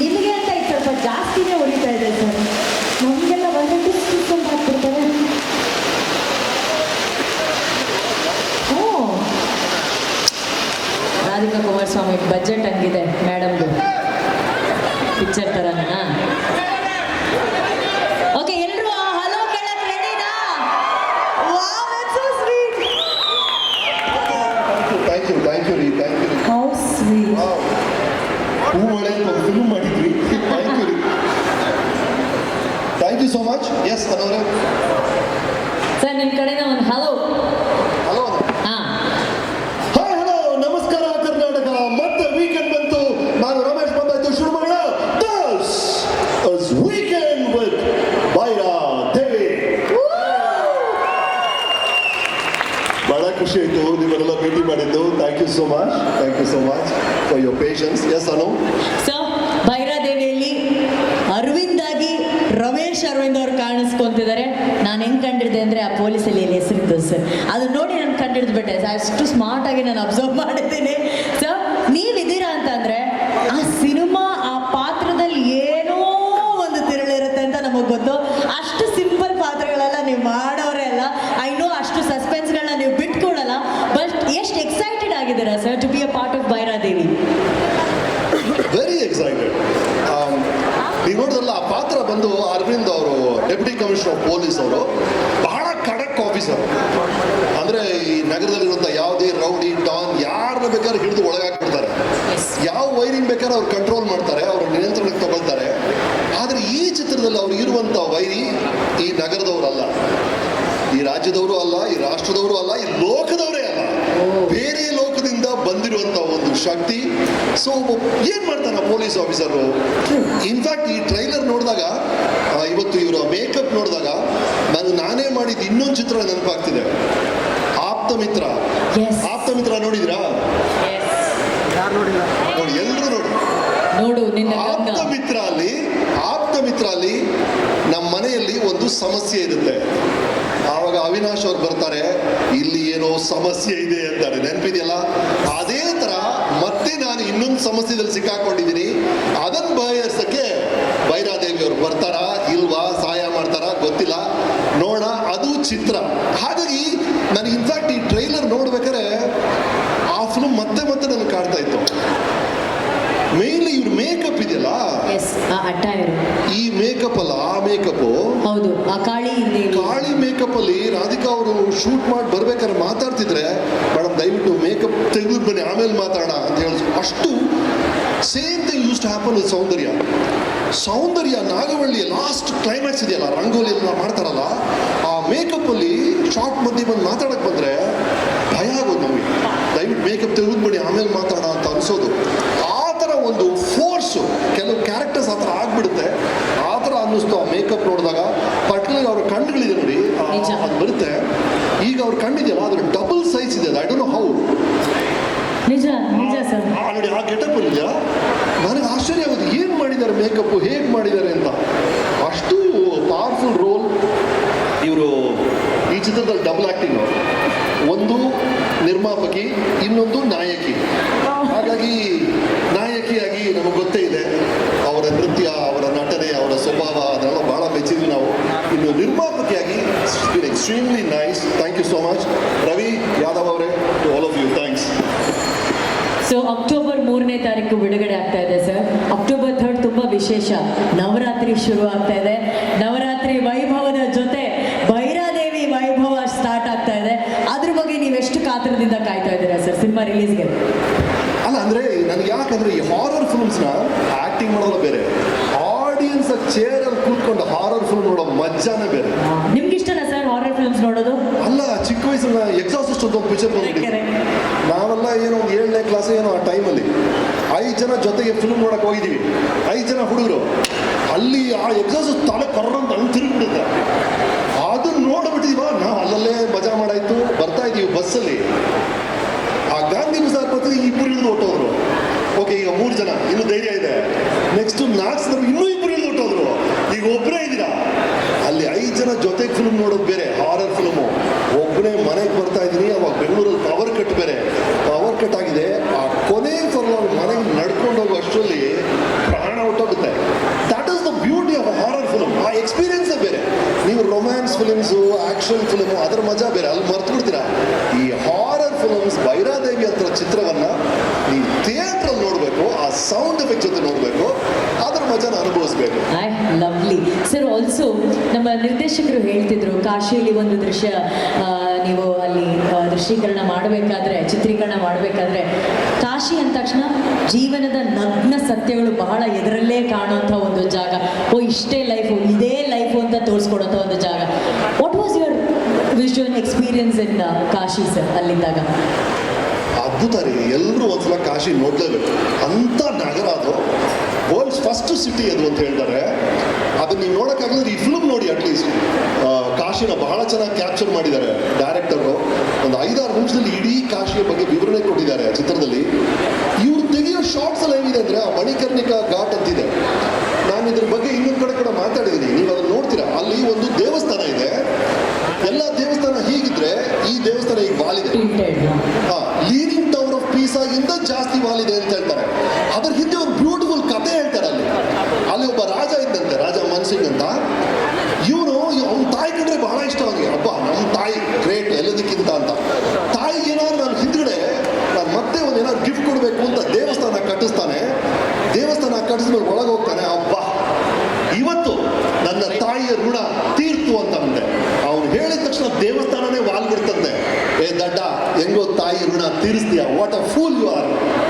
ನಿಮಗೆ ಅಂತ ಈಗ ಸ್ವಲ್ಪ ಜಾಸ್ತಿನೇ ಉಳಿತಾ ಇದೆ ಸರ್. ನಮಗೆಲ್ಲ ಒಂದೇ ಕಿಸ್ಕೊಂಡು ಹಾಕ್ಬಿಡ್ತಾರೆ. ರಾಧಿಕಾ ಕುಮಾರಸ್ವಾಮಿ ಬಜೆಟ್ ಹಂಗಿದೆ. ವಿತ್ ಬೈರಾ ದೇವಿ ಬಹಳ ಖುಷಿ ಆಯ್ತು. ನಿಮ್ಮನ್ನೆಲ್ಲ ಭೇಟಿ ಮಾಡಿದ್ದು. Thank you so much thank you so much for your patience yes Anu so ನಾನು ಹೆಂಗ್ ಕಂಡಿಡ್ದೆ ಅಂದ್ರೆ ಆ ಪೊಲೀಸಲ್ಲಿ ಹೆಸರಿದ್ದು ಸರ್? ಅದು ನೋಡಿ ನಾನು ಕಂಡಿಡ್ದ್ಬಿಟ್ಟೆ ಅಷ್ಟು ಸ್ಮಾರ್ಟ್ ಆಗಿ ನಾನು ಅಬ್ಸರ್ವ್ ಮಾಡಿದ್ದೀನಿ ಸೊ ನೀವಿದ್ದೀರಾ ಅಂತಂದ್ರೆ ಆ ಸಿನಿಮಾ ಆ ಪಾತ್ರದಲ್ಲಿ ಏನೋ ಒಂದು ತಿರುಳಿರುತ್ತೆ ಅಂತ ನಮಗೆ ಗೊತ್ತು ಅಷ್ಟು ಸಿಂಪಲ್ ಪಾತ್ರಗಳೆಲ್ಲ ನೀವು ಮಾಡೋರೇ ಅಲ್ಲ ಐ ನೋ ಅಷ್ಟು ಸಸ್ಪೆನ್ಸ್ಗಳನ್ನ ನೀವು ಬಿಟ್ಕೊಡಲ್ಲ ಬಟ್ ಎಷ್ಟು ಎಕ್ಸೈಟೆಡ್ ಆಗಿದ್ದೀರಾ sir to be a part of Bhairadevi very excited ನೀವು ನೋಡಿದ್ರಲ್ಲ ಆ ಪಾತ್ರ ಬಂದು ಅರವಿಂದ್ ಅವರು ಡೆಪ್ಯೂಟಿ ಕಮಿಷನರ್ ಆಫ್ ಪೊಲೀಸ್ ಅವರು ಬಹಳ ಖಡಕ್ ಆಫೀಸರ್ ಅಂದ್ರೆ ಈ ನಗರದಲ್ಲಿರುವಂತಹ ಯಾವುದೇ ರೌಡಿ ಡಾನ್ ಯಾರನ್ನ ಬೇಕಾದ್ರೆ ಹಿಡಿದು ಒಳಗಾಕ್ಬಿಡ್ತಾರೆ. ಯಾವ ವೈರಿಂಗ್ ಬೇಕಾದ್ರೆ ಅವ್ರು ಕಂಟ್ರೋಲ್ ಮಾಡ್ತಾರೆ ಅವ್ರ ನಿಯಂತ್ರಣಕ್ಕೆ ತಗೊಳ್ತಾರೆ. ಆದರೆ ಈ ಚಿತ್ರದಲ್ಲಿ ಅವ್ರು ಇರುವಂತಹ ವೈರಿ ಈ ನಗರದವರಲ್ಲ ಈ ರಾಜ್ಯದವರು ಅಲ್ಲ ಈ ರಾಷ್ಟ್ರದವರು ಅಲ್ಲ ಈ ಲೋಕದವರೇ ಅಲ್ಲ. ಬೇರೆ ಲೋಕದಿಂದ ಬಂದಿರುವಂತ ಒಂದು ಶಕ್ತಿ. ಸೊ ಏನ್ ಮಾಡ್ತಾನೆ ಪೊಲೀಸ್ ಆಫೀಸರು ಇನ್ಫ್ಯಾಕ್ಟ್ ಈ ಟ್ರೈಲರ್ ನೋಡಿದಾಗ ಇವತ್ತು ಇವರ ಮೇಕಪ್ ನೋಡಿದಾಗ ನಾನು ನಾನೇ ಮಾಡಿದ ಇನ್ನೊಂದು ಚಿತ್ರ ನೆನಪಾಗ್ತಿದೆ. ಆಪ್ತ ಮಿತ್ರ. ಆಪ್ತ ಮಿತ್ರ ನೋಡಿದ್ರಾ ನೋಡಿ ಎಲ್ಲರೂ ನೋಡಿ. ನೋಡು ಆಪ್ತ ಮಿತ್ರ ಅಲ್ಲಿ ಆಪ್ತ ಮಿತ್ರ ಅಲ್ಲಿ ನಮ್ಮ ಮನೆಯಲ್ಲಿ ಒಂದು ಸಮಸ್ಯೆ ಇರುತ್ತೆ. ಆವಾಗ ಅವಿನಾಶ್ ಅವ್ರು ಬರ್ತಾರೆ ಇಲ್ಲಿ ಏನೋ ಸಮಸ್ಯೆ ಇದೆ ಅಂತಾರೆ. ನೆನಪಿದೆಯಲ್ಲ? ಅದೇ ತರ ಮತ್ತೆ ನಾನು ಇನ್ನೊಂದು ಸಮಸ್ಯೆದಲ್ಲಿ ಸಿಕ್ಕಾಕೊಂಡಿದ್ದೀನಿ. ಅದನ್ನ ಬಗೆಹರಿಸಕ್ಕೆ ಬೈರಾದೇವಿ ಅವರು ಬರ್ತಾರಾ ಇಲ್ವಾ ಸಹಾಯ ಮಾಡ್ತಾರಾ ಗೊತ್ತಿಲ್ಲ. ನೋಡ ಅದು ಚಿತ್ರ. ಹಾಗಾಗಿ ನಾನು ಇನ್ಫ್ಯಾಕ್ಟ್ ಈ ಟ್ರೈಲರ್ ನೋಡ್ಬೇಕಾರೆ ಆ ಫಿಲ್ಮ್ ಮತ್ತೆ ಮತ್ತೆ ನನಗೆ ಕಾಡ್ತಾ ಇತ್ತು. ಮೇನ್ಲಿ ಇವ್ರ ಮೇಕಪ್ ಇದೆಯಲ್ಲ? ಈ ಮೇಕಪ್ ಅಲ್ಲ ಆ ಮೇಕಪ್ ಹೌದು ಆ ಕಾಳಿ ಕಾಳಿ ಮೇಕಪ್ ಅಲ್ಲಿ ರಾಧಿಕಾ ಅವರು ಶೂಟ್ ಮಾಡಿ ಬರ್ಬೇಕಾದ್ರೆ ಮಾತಾಡ್ತಿದ್ರೆ ಮೇಡಮ್ ದಯವಿಟ್ಟು ಮೇಕಪ್ ತೆಗೆದು ಬನ್ನಿ ಆಮೇಲೆ ಮಾತಾಡ ಅಂತ ಹೇಳಿ ಅಷ್ಟು same thing used to happen with Soundarya. Soundarya Nagavalli last climax ಇದೆಯಲ್ಲ ರಂಗೋಲಿ ಎಲ್ಲ ಮಾಡ್ತಾರಲ್ಲ ಆ ಮೇಕಪ್ಪಲ್ಲಿ ಶಾರ್ಟ್ ಮಧ್ಯೆ ಬಂದು ಮಾತಾಡಕ್ ಬಂದ್ರೆ ಭಯ ಆಗೋದು ನಮಗೆ. ದಯವಿಟ್ಟು ಮೇಕಪ್ ತೆಗೆದುಬಿಡಿ ಆಮೇಲೆ ಮಾತಾಡ ಅಂತ ಅನ್ಸೋದು. ಆ ಥರ ಒಂದು ಫೋರ್ಸು ಕೆಲವು ಕ್ಯಾರೆಕ್ಟರ್ಸ್ ಆ ಥರ ಆಗ್ಬಿಡುತ್ತೆ. ಆ ಥರ ಅನ್ನಿಸ್ತು ಆ ಮೇಕಪ್ ನೋಡಿದಾಗ. ಪರ್ಟಿಕ್ಯುಲರ್ ಅವ್ರ ಕಣ್ಣುಗಳಿದೆ ನೋಡಿ. ಅದು ಬರುತ್ತೆ. ಈಗ ಅವ್ರ ಕಣ್ಣಿದೆಯಲ್ಲ ಅದ್ರ ಡಬಲ್ ಸೈಜ್ ಇದೆ. ಐ ಡೋಂಟ್ ನೋ ಹೌ ನಿಜ ನಿಜ ಸರ್. ನೋಡಿ, ಆ ಗೆಟಪ್ ಇದೆಯಾ ನನಗೆ ಆಶ್ಚರ್ಯ ಆಗೋದು, ಏನು ಮಾಡಿದ್ದಾರೆ ಮೇಕಪ್ ಹೇಗೆ ಮಾಡಿದ್ದಾರೆ ಅಂತ. ಅಷ್ಟು ಪವರ್ಫುಲ್ ರೋಲ್ ಇವರು ಈ ಚಿತ್ರದಲ್ಲಿ ಡಬಲ್ ಆ್ಯಕ್ಟಿಂಗ್ ಒಂದು ನಿರ್ಮಾಪಕಿ, ಇನ್ನೊಂದು ನಾಯಕಿ. ಹಾಗಾಗಿ ನಾಯಕಿಯಾಗಿ ನಮಗೆ ಗೊತ್ತೇ ಇದೆ, ಅವರ ನೃತ್ಯ, ಅವರ ನಟನೆ, ಅವರ ಸ್ವಭಾವ, ಅದೆಲ್ಲ ಭಾಳ ಮೆಚ್ಚಿದ್ವಿ ನಾವು. ಇನ್ನು ನಿರ್ಮಾಪಕಿಯಾಗಿ extremely nice thank you so much Ravi Yadav ಅವರೇ to all of you thanks so October ಮೂರನೇ ತಾರೀಕು ಬಿಡುಗಡೆ ಆಗ್ತಾ ಇದೆ ಸರ್ ಅಕ್ಟೋಬರ್ ಥರ್ಡ್ ತುಂಬಾ ವಿಶೇಷ. ನವರಾತ್ರಿ ಶುರು ಆಗ್ತಾ ಇದೆ. ನವರಾತ್ರಿ ವೈಭವದ ಜೊತೆ ಭೈರಾದೇವಿ ವೈಭವ ಸ್ಟಾರ್ಟ್ ಆಗ್ತಾ ಇದೆ. ಅದ್ರ ಬಗ್ಗೆ ನೀವು ಎಷ್ಟು ಕಾತರದಿಂದ ಕಾಯ್ತಾ ಇದ್ದೀರಾ ಸರ್ ಸಿನಿಮಾ ರಿಲೀಸ್ಗೆ ಅಲ್ಲ ಅಂದ್ರೆ ನನಗೆ ಯಾಕಂದ್ರೆ ಈ ಹಾರರ್ ಫಿಲ್ಮ್ಸ್ನ ಆಕ್ಟಿಂಗ್ ಮಾಡೋದು ಬೇರೆ. ಆಡಿಯನ್ಸ್ ಚೇರ್ ಅಲ್ಲಿ ಕೂತ್ಕೊಂಡು ಹಾರರ್ ಫಿಲ್ಮ್ ನೋಡೋ ಮಜಾನೇ ಬೇರೆ ನಿಮ್ಗೆ ಇಷ್ಟನಾ ಸರ್ ಹಾರರ್ ಫಿಲ್ಮ್ಸ್ ನೋಡೋದು ಅಲ್ಲ ವಯಸ್ಸಲ್ಲಿ ಎಕ್ಸಾಸ್ಟ್ ಅಂತ ಒಂದು ಪಿಕ್ಚರ್ ನೋಡಿದ್ವಿ ನಾವೆಲ್ಲ ಏನೋ ಒಂದು ಏಳನೇ ಕ್ಲಾಸ್ ಏನೋ ಆ ಟೈಮಲ್ಲಿ ಐದು ಜನ ಜೊತೆಗೆ ಫಿಲ್ಮ್ ನೋಡಕ್ಕೆ ಹೋಗಿದ್ದೀವಿ. ಐದು ಜನ ಹುಡುಗರು. ಅಲ್ಲಿ ಆ ಎಕ್ಸಾಸ್ಟ್ ತಲೆ ಕರ್ರಂತ ಹಂಗೆ ತಿರುಗಿಬಿಡುತ್ತೆ. ಅದನ್ನ ನೋಡ್ಬಿಟ್ಟಿದೀವ ನಾವು ಅಲ್ಲಲ್ಲೇ ಮಜಾ ಮಾಡಾಯ್ತು. ಬರ್ತಾ ಇದೀವಿ ಬಸ್ಸಲ್ಲಿ ಆ ಗಾಂಧಿ ಬಜಾರ್ ಬರ್ತೀವಿ ಇಬ್ಬರು ಇಳಿದು ಹೊಟ್ಟೋದ್ರು ಓಕೆ ಈಗ ಮೂರು ಜನ ಇನ್ನು ಧೈರ್ಯ ಇದೆ. ನೆಕ್ಸ್ಟ್ ನಾಲ್ಕು ಇನ್ನೂ ಇಬ್ಬರು ಇಳಿದು ಹೊಟ್ಟೋದ್ರು ಈಗ ಒಬ್ಬರೇ ಜೊತೆ ಫಿಲ್ಮ್ ನೋಡೋದು ಬೇರೆ ಹಾರರ್ ಫಿಲ್ಮು ಒಬ್ಬನೇ ಮನೆಗೆ ಬರ್ತಾ ಇದ್ದೀನಿ, ಅವಾಗ ಬೆಂಗಳೂರಲ್ಲಿ ಪವರ್ ಕಟ್ ಬೇರೆ. ಪವರ್ ಕಟ್ ಆಗಿದೆ. ಆ ಕೊನೆ ಸಲ ಮನೆಗೆ ನಡ್ಕೊಂಡು ಹೋಗೋ ಅಷ್ಟರಲ್ಲಿ ಪ್ರಾಣ ಹೊಟ್ಟೋಗುತ್ತೆ. That is the beauty of horror film ಆ ಎಕ್ಸ್ಪೀರಿಯನ್ಸೇ ಬೇರೆ. ನೀವು ರೊಮ್ಯಾನ್ಸ್ ಫಿಲಿಮ್ಸು ಆ್ಯಕ್ಷನ್ ಫಿಲ್ಮು ಅದರ ಮಜಾ ಬೇರೆ. ಅಲ್ಲಿ ಮರ್ತು ಬಿಡ್ತೀರಾ ಈ ಹಾರರ್ ಫಿಲ್ಮ್ಸ್ ಭೈರಾದೇವಿ ಅಂತ ಚಿತ್ರವನ್ನು ನೀವು ಥಿಯೇಟ್ರಲ್ಲಿ ನೋಡಬೇಕು, ಆ ಸೌಂಡ್ ಎಫೆಕ್ಟ್ ಜೊತೆ ನೋಡಬೇಕು. ಅದರ ಮಜಾನ ಅನುಭವಿಸ್ಬೇಕು. ಆಲ್ಸೋ ನಮ್ಮ ನಿರ್ದೇಶಕರು ಹೇಳ್ತಿದ್ರು, ಕಾಶಿಯಲ್ಲಿ ಒಂದು ದೃಶ್ಯ ನೀವು ಅಲ್ಲಿ ದೃಶ್ಯೀಕರಣ ಮಾಡಬೇಕಾದ್ರೆ, ಚಿತ್ರೀಕರಣ ಮಾಡಬೇಕಾದ್ರೆ, ಕಾಶಿ ಅಂದ ತಕ್ಷಣ ಜೀವನದ ನಗ್ನ ಸತ್ಯಗಳು ಬಹಳ ಎದರಲ್ಲೇ ಕಾಣುವಂಥ ಒಂದು ಜಾಗ. ಓ, ಇಷ್ಟೇ ಲೈಫು ಇದೇ ಲೈಫು ಅಂತ ತೋರಿಸ್ಕೊಡೋಂಥ ಒಂದು ಜಾಗ. What was your visual experience in Kashi sir ಅಲ್ಲಿದ್ದಾಗ? ಅದ್ಭುತ ರೀ. ಎಲ್ಲರೂ ಒಂದ್ಸಲ ಕಾಶಿ ನೋಡ್ಲೇಬೇಕು. ಅಂತ ನಗರ ಅದು ವರ್ಲ್ಡ್ಸ್ ಫಸ್ಟ್ ಸಿಟಿ ಅದು ಅಂತ ಹೇಳ್ತಾರೆ. ಅದನ್ನ ನೀವು ನೋಡೋಕ್ಕಾಗಲಿದ್ರೆ ಈ ಫಿಲ್ಮ್ ನೋಡಿ ಅಟ್ಲೀಸ್ಟ್ ಕಾಶಿನ ಬಹಳ ಚೆನ್ನಾಗಿ ಕ್ಯಾಪ್ಚರ್ ಮಾಡಿದ್ದಾರೆ ಡೈರೆಕ್ಟರು ಒಂದು ಐದಾರು ನಿಮಿಷದಲ್ಲಿ ಇಡೀ ಕಾಶಿಯ ಬಗ್ಗೆ ವಿವರಣೆ ಕೊಟ್ಟಿದ್ದಾರೆ ಚಿತ್ರದಲ್ಲಿ. ಇವ್ರು ತೆಗೆಯೋ ಶಾರ್ಟ್ಸ್ ಎಲ್ಲ ಏನಿದೆ ಅಂದ್ರೆ, ಆ ಮಣಿಕರ್ಣಿಕಾ ಘಾಟ್ ಅಂತಿದೆ ನಾನು ಇದ್ರ ಬಗ್ಗೆ ಇನ್ನೊಂದು ಕಡೆ ಕೂಡ ಮಾತಾಡಿದ್ದೀನಿ ನೀವು ಅದನ್ನ ನೋಡ್ತೀರಾ ಅಲ್ಲಿ ಒಂದು ದೇವಸ್ಥಾನ ಇದೆ ಎಲ್ಲ ದೇವಸ್ಥಾನ ಹೀಗಿದ್ರೆ ಈ ದೇವಸ್ಥಾನ ಈಗ ವಾಲಿದೆ tilted leaning tower of Pisa ಆಗಿಂದ ಜಾಸ್ತಿ ವಾಲಿದೆ ಅಂತ ಹೇಳ್ತಾರೆ ಅದ್ರ ಹಿಂದೆ ಒಂದು ಬ್ಯೂಟಿಫುಲ್ ಕತೆ ಹೇಳ್ತಾರೆ ಅಲ್ಲಿ ಅಲ್ಲಿ ಒಬ್ಬ ರಾಜ ಇದ್ದಂತೆ ರಾಜ ಮನ್ಸಿಂಗ್ ಅಂತ ಇವನು ಅವನ ತಾಯಿ ಕಂಡ್ರೆ ಬಹಳ ಇಷ್ಟ ಅವನಿಗೆ ಅಬ್ಬ ನಮ್ಮ ತಾಯಿ ಗ್ರೇಟ್ ಎಲ್ಲದಕ್ಕಿಂತ ಅಂತ ತಾಯಿಗೆ ಏನಾದ್ರು ನಾನು ಹಿಂದ್ಗಡೆ ನಾನು ಮತ್ತೆ ಒಂದು ಏನಾದ್ರು ಗಿಫ್ಟ್ ಕೊಡಬೇಕು ಅಂತ ದೇವಸ್ಥಾನ ಕಟ್ಟಿಸ್ತಾನೆ ದೇವಸ್ಥಾನ ಕಟ್ಟಿಸ್ಮೇಲೆ ಒಳಗೆ ಹೋಗ್ತಾನೆ ಅಬ್ಬ ಇವತ್ತು ನನ್ನ ತಾಯಿಯ ಋಣ ಅಂತ ಅಂದೆ. ಅವನು ಹೇಳಿದ ತಕ್ಷಣ ದೇವಸ್ಥಾನನೇ ವಾಲ್ಬಿಡ್ತಂತೆ ಏ ದಡ್ಡ, ಹೆಂಗೋ ತಾಯಿ ಋಣ ತೀರಿಸ್ತೀಯ? What a fool you are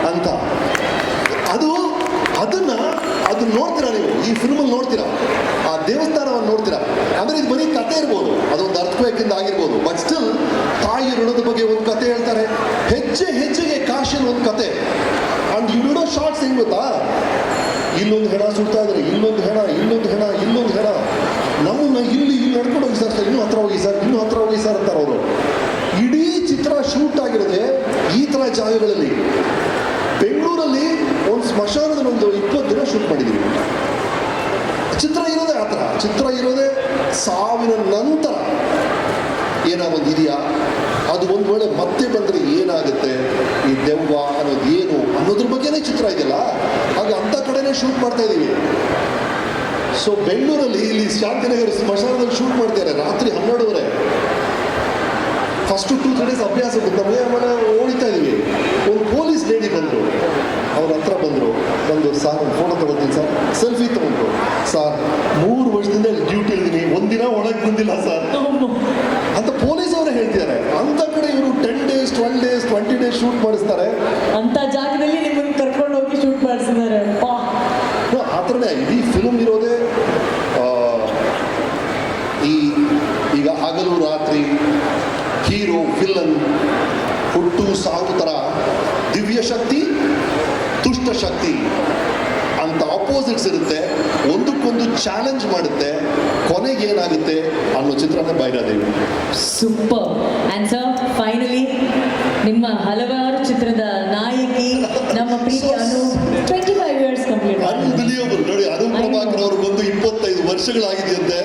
ಅಂತ. ಅದು, ಅದನ್ನ ಅದನ್ನ ನೋಡ್ತೀರಾ ನೀವು? ಈ ಫಿಲ್ಮಲ್ಲಿ ನೋಡ್ತೀರಾ? ಆ ದೇವಸ್ಥಾನವನ್ನು ನೋಡ್ತೀರಾ? ಅಂದ್ರೆ ಇದು ಬರೀ ಕತೆ ಇರ್ಬೋದು. ಅದೊಂದು ಅರ್ಥಕ್ವೇಕಿಂದ ಆಗಿರ್ಬೋದು. ಬಟ್ ಸ್ಟಿಲ್ ತಾಯಿ ಋಣದ ಬಗ್ಗೆ ಒಂದು ಕತೆ ಹೇಳ್ತಾರೆ. ಹೆಜ್ಜೆ ಹೆಜ್ಜೆಗೆ ಕಾಶಿನ ಒಂದು ಕತೆ ಅಂಡ್ ಇನ್ನೂ ಶಾರ್ಟ್ಸ್ ಹೆಂಗ್ ಗೊತ್ತಾ? ಇಲ್ಲೊಂದು ಹೆಣ ಸುಡ್ತಾ ಇದ್ರೆ. ಇಲ್ಲೊಂದು ಹೆಣ ಇಲ್ಲೊಂದು ಹೆಣ ಇಲ್ಲೊಂದು ಹೆಣ. ನಮ್ಮನ್ನ ಇಲ್ಲಿ ಇಲ್ಲಿ ನಡ್ಕೊಂಡು ಹೋಗಿ ಸರ್ ಇನ್ನೂ ಹತ್ರ ಹೋಗಿ ಸರ್, ಇನ್ನೂ ಹತ್ರ ಹೋಗಿ ಸರ್ ಅಂತಾರೆ ಅವರು. ಇಡೀ ಚಿತ್ರ ಶೂಟ್ ಆಗಿರೋದೆ ಈ ಥರ ಜಾಗಗಳಲ್ಲಿ. ಬೆಂಗಳೂರಲ್ಲಿ ಒಂದು ಸ್ಮಶಾನದಲ್ಲಿ ಒಂದು ಇಪ್ಪತ್ತು ದಿನ ಶೂಟ್ ಮಾಡಿದ್ದೀವಿ ಚಿತ್ರ ಇರೋದೇ ಆ ಥರ ಚಿತ್ರ ಇರೋದೇ ಸಾವಿನ ನಂತರ ಏನೋ ಒಂದು ಇದೆಯಾ? ಅದು ಒಂದು ವೇಳೆ ಮತ್ತೆ ಬಂದರೆ ಏನಾಗುತ್ತೆ? ಈ ದೆವ್ವ ಅನ್ನೋದು ಏನು ಅನ್ನೋದ್ರ ಬಗ್ಗೆನೇ ಚಿತ್ರ ಇದೆಯಲ್ಲ? ಹಾಗೆ ಅಂಥ ಕಡೆನೇ ಶೂಟ್ ಮಾಡ್ತಾ ಇದ್ದೀವಿ ಸೊ ಬೆಂಗಳೂರಲ್ಲಿ ಇಲ್ಲಿ ಶಾಂತಿನಗರ ಸ್ಮಶಾನದಲ್ಲಿ ಶೂಟ್ ಮಾಡ್ತಾರೆ, ರಾತ್ರಿ ಹನ್ನೆರಡುವರೆ. ಫಸ್ಟು ಟೂ ತ್ರೀ ಡೇಸ್ ಅಭ್ಯಾಸ ನಮಗೆ ಆಮೇಲೆ ಓಡಿತಾ ಇದೀವಿ. ಒಂದು ಪೊಲೀಸ್ ಲೇಡಿ ಬಂದರು. ಅವ್ರ ಹತ್ರ ಬಂದರು. ಬಂದು, ಸರ್, ಒಂದು ಫೋಟೋ ಸರ್. ಸೆಲ್ಫಿ ತಗೊಂಡ್ರು. ಸರ್, ಮೂರು ವರ್ಷದಿಂದ ಡ್ಯೂಟಿ ಇದ್ದೀನಿ. ಒಂದಿನ ಒಳಗೆ ಬಂದಿಲ್ಲ, ಸರ್. ಅಂತ ಪೊಲೀಸ್ ಅವರೇ ಹೇಳ್ತಿದ್ದಾರೆ. ಅಂತ ಕಡೆ ಇವರು ten days twelve days twenty days shoot ಮಾಡಿಸ್ತಾರೆ. ಅಂತ ಜಾಗದಲ್ಲಿ ನಿಮ್ಮನ್ನು ಕರ್ಕೊಂಡು ಹೋಗಿ ಶೂಟ್ ಮಾಡಿಸಿದ್ದಾರೆ. ಇಡೀ ಫಿಲ್ಮ್ ಇರೋದೇ ಈ ಈಗ ಹಗಲು ರಾತ್ರಿ ಹೀರೋ ಫಿಲ್ಲನ್ ಹುಟ್ಟು ಸಾವು ಥರ ದಿವ್ಯ ಶಕ್ತಿ ದುಷ್ಟ ಶಕ್ತಿ ಅಂತ ಆಪೋಸಿಟ್ಸ್ ಇರುತ್ತೆ. ಒಂದಕ್ಕೊಂದು ಚಾಲೆಂಜ್ ಮಾಡುತ್ತೆ. ಕೊನೆಗೆ ಏನಾಗುತ್ತೆ ಅನ್ನೋ ಚಿತ್ರನೇ Bhairadevi. Super and sir finally ನಿಮ್ಮ ಹಲವಾರು ಚಿತ್ರದ ನಾಯಕಿ ನಮ್ಮ ಪ್ರೀತಿ ಅನು twenty five years complete unbelievable ನೋಡಿ ಅರುಣ್ ಪ್ರಭಾಕರ್ ಅವರು ಬಂದು ಇಪ್ಪತ್ತೈದು ವರ್ಷಗಳಾಗಿದೆಯಂತೆ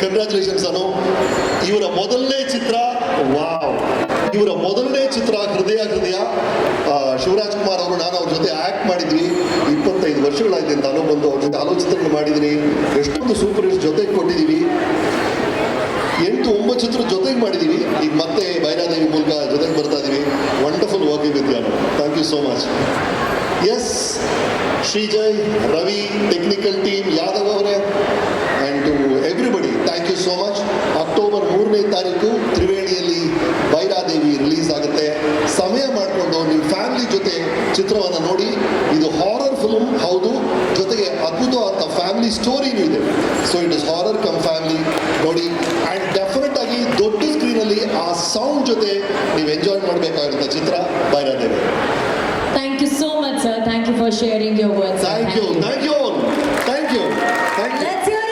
ಕಂಗ್ರ್ಯಾಚುಲೇಷನ್ಸ್ ಅನು. ಇವರ ಮೊದಲನೇ ಚಿತ್ರ, ವಾವ್. ಇವರ ಮೊದಲನೇ ಚಿತ್ರ ಹೃದಯ ಹೃದಯ. ಶಿವರಾಜ್ ಕುಮಾರ್ ಅವರು, ನಾನು ಅವ್ರ ಜೊತೆ ಆಕ್ಟ್ ಮಾಡಿದ್ವಿ. ಇಪ್ಪತ್ತೈದು ವರ್ಷಗಳಾಗಿದೆ ಅಂತ ಅನು ಬಂದು ಅವ್ರ ಜೊತೆ ಆಲೋಚನೆಗಳು ಮಾಡಿದ್ದೀನಿ ಎಷ್ಟೊಂದು ಸೂಪರ್ ಹಿಟ್ ಜೊತೆಗೆ ಕೊಟ್ಟಿದ್ದೀವಿ ಎಂಟು ಒಂಬತ್ತು ಚಿತ್ರ ಜೊತೆಗೆ ಮಾಡಿದ್ದೀವಿ ಈಗ ಮತ್ತೆ ಬೈರಾದೇವಿ ಮೂಲಕ ಜೊತೆಗೆ ಬರ್ತಾ ಇದ್ದೀವಿ ವಂಡರ್ಫುಲ್ ವರ್ಕಿಂಗ್ ವಿತ್ ಯಾರು. Thank you so much S Shrijay, Ravi technical team Yadav ಅವರೇ. Everybody thank you so much October ಮೂರನೇ ತಾರೀಕು ತ್ರಿವೇಣಿಯಲ್ಲಿ ಬೈರಾದೇವಿ ರಿಲೀಸ್ ಆಗುತ್ತೆ. ಸಮಯ ಮಾಡಿಕೊಂಡು ನಿಮ್ಮ ಫ್ಯಾಮಿಲಿ ಜೊತೆ ಚಿತ್ರವನ್ನು ನೋಡಿ. ಇದು ಹಾರರ್ ಫಿಲ್ಮ್ ಹೌದು. ಜೊತೆಗೆ ಅದ್ಭುತವಾದ ಫ್ಯಾಮಿಲಿ ಸ್ಟೋರಿನೂ ಇದೆ. So it is horror cum family ನೋಡಿ. ಆ್ಯಂಡ್ ಡೆಫಿನೆಟ್ ಆಗಿ ದೊಡ್ಡ ಸ್ಕ್ರೀನಲ್ಲಿ ಆ ಸೌಂಡ್ ಜೊತೆ ನೀವು ಎಂಜಾಯ್ ಮಾಡಬೇಕಾಗಿರುವಂಥ ಚಿತ್ರ Bhairadevi thank you so much sir thank you for sharing your words thank you thank you thank you thank you